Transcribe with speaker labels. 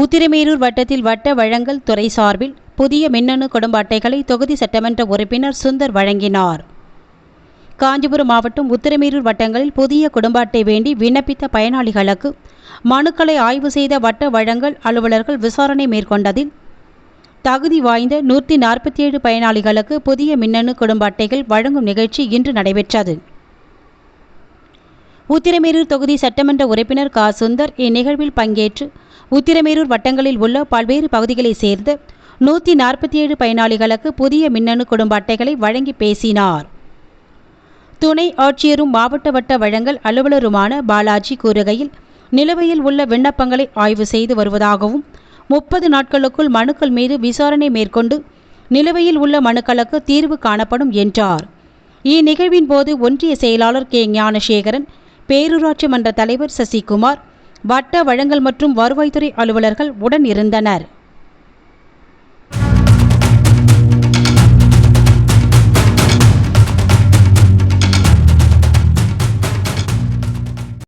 Speaker 1: உத்திரமேரூர் வட்டத்தில் வட்ட வழங்கல் துறை சார்பில் புதிய மின்னணு குடும்ப அட்டைகளை தொகுதி சட்டமன்ற உறுப்பினர் சுந்தர் வழங்கினார். காஞ்சிபுரம் மாவட்டம் உத்திரமேரூர் வட்டங்களில் புதிய குடும்ப அட்டை வேண்டி விண்ணப்பித்த பயனாளிகளுக்கு மனுக்களை ஆய்வு செய்த வட்ட வழங்கல் அலுவலர்கள் விசாரணை மேற்கொண்டதில் தகுதி வாய்ந்த நூற்றி நாற்பத்தி ஏழு பயனாளிகளுக்கு புதிய மின்னணு குடும்ப அட்டைகள் வழங்கும் நிகழ்ச்சி இன்று நடைபெற்றது. உத்திரமேரூர் தொகுதி சட்டமன்ற உறுப்பினர் கா. சுந்தர் இந்நிகழ்வில் பங்கேற்று உத்திரமேரூர் வட்டங்களில் உள்ள பல்வேறு பகுதிகளைச் சேர்ந்த நூற்றி நாற்பத்தி ஏழு பயனாளிகளுக்கு புதிய மின்னணு குடும்ப அட்டைகளை வழங்கி பேசினார். துணை ஆட்சியரும் மாவட்ட வட்ட வழங்கல் அலுவலருமான பாலாஜி கூறுகையில் நிலுவையில் உள்ள விண்ணப்பங்களை ஆய்வு செய்து வருவதாகவும் முப்பது நாட்களுக்குள் மனுக்கள் மீது விசாரணை மேற்கொண்டு நிலுவையில் உள்ள மனுக்களுக்கு தீர்வு காணப்படும் என்றார். இந்நிகழ்வின் போது ஒன்றிய செயலாளர் கே. ஞானசேகரன் பேரூராட்சி மன்ற தலைவர் சசிகுமார் வட்ட வழங்கல் மற்றும் வருவாய்த்துறை அலுவலர்கள் உடன் இருந்தனர்.